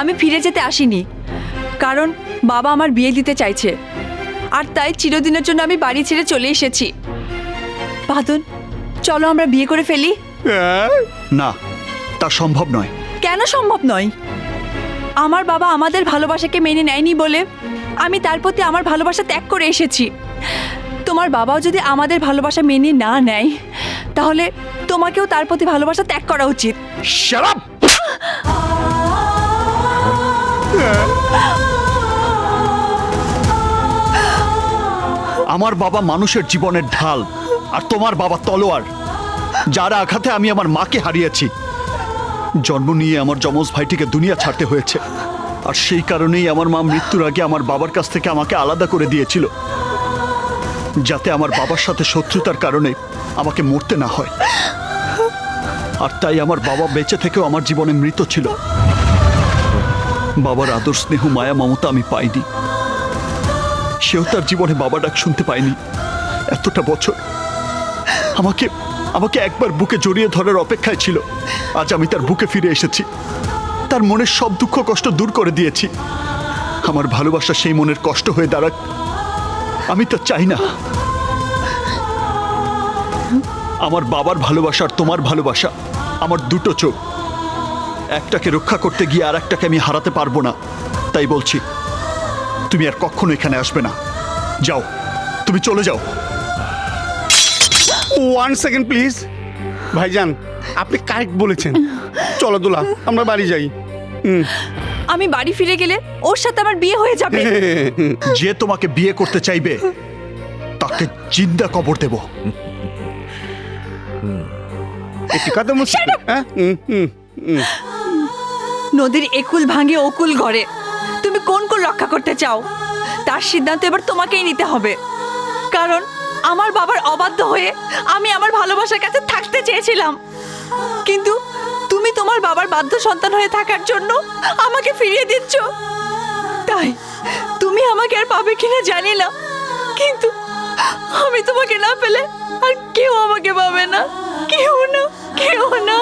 আমি ফিরে যেতে আসিনি কারণ বাবা আমার বিয়ে দিতে চাইছে। আর তাই চিরদিনের জন্য আমি বাড়ি ছেড়ে চলে এসেছি। বাদন চলো আমরা বিয়ে করে ফেলি। না তা সম্ভব নয়। কেন সম্ভব নয়? আমার বাবা আমাদের ভালোবাসাকে মেনে নেয়নি বলে আমি তার প্রতি আমার ভালোবাসা ত্যাগ করে এসেছি। তোমার বাবাও যদি আমাদের ভালোবাসা মেনে না নেয় তাহলে তোমাকেও তার প্রতি ভালোবাসা ত্যাগ করা উচিত। আমার বাবা মানুষের জীবনের ঢাল, আর তোমার বাবা তলোয়ার। যার আঘাতে আমি আমার মাকে হারিয়েছি। জন্ম নিয়ে আমার যমজ ভাইটিকে দুনিয়া ছাড়তে হয়েছে। আর সেই কারণেই আমার মা মৃত্যুর আগে আমার বাবার কাছ থেকে আমাকে আলাদা করে দিয়েছিল। যাতে আমার বাবার সাথে শত্রুতার কারণে আমাকে মরতে না হয়। আর তাই আমার বাবা বেঁচে থেকেও আমার জীবনে মৃত ছিল। বাবার আদর স্নেহ, মায়া, মমতা আমি পাইনি। সেও তার জীবনে বাবা ডাক শুনতে পায়নি। এতটা বছর আমাকে আমাকে একবার বুকে জড়িয়ে ধরার অপেক্ষায় ছিল। আজ আমি তার বুকে ফিরে এসেছি। তার মনের সব দুঃখ কষ্ট দূর করে দিয়েছি। আমার ভালোবাসা সেই মনের কষ্ট হয়ে দাঁড়াক। আমি তা চাই না। আমার বাবার ভালোবাসা আর তোমার ভালোবাসা, আমার দুটো চোখ। একটাকে রক্ষা করতে গিয়ে আর একটাকে আমি হারাতে পারব না, তাই বলছি। তুমি আর কখনো এখানে আসবে না। যাও তুমি চলে যাও। ওয়ান সেকেন্ড প্লিজ ভাইজান আপনি কারেক্ট বলেছেন। চলো দোলা আমরা বাড়ি যাই। হুম। আমি বাড়ি ফিরে গেলে ওর সাথে আমার বিয়ে হয়ে যাবে। যে তোমাকে বিয়ে করতে চাইবে তাকে জিন্দা কবর দেব। হ্যাঁ? হুম, হুম, হুম। নদীর একুল ভাঙে অকুল ঘরে। তুমি কোন কোন রক্ষা করতে চাও? তার সিদ্ধান্ত এবার তোমাকেই নিতে হবে। কারণ আমার বাবার অবাধ্য হয়ে আমি আমার ভালোবাসার কাছে থাকতে চেয়েছিলাম। কিন্তু তুমি তোমার বাবার বাধ্য সন্তান হয়ে থাকার জন্য আমাকে ফিরিয়ে দিচ্ছ। তাই তুমি আমাকে আর পাবে কিনা জানি না। কিন্তু আমি তোমাকে না পেলে আর কেউ আমাকে পাবে না। কেউ না কেউ না।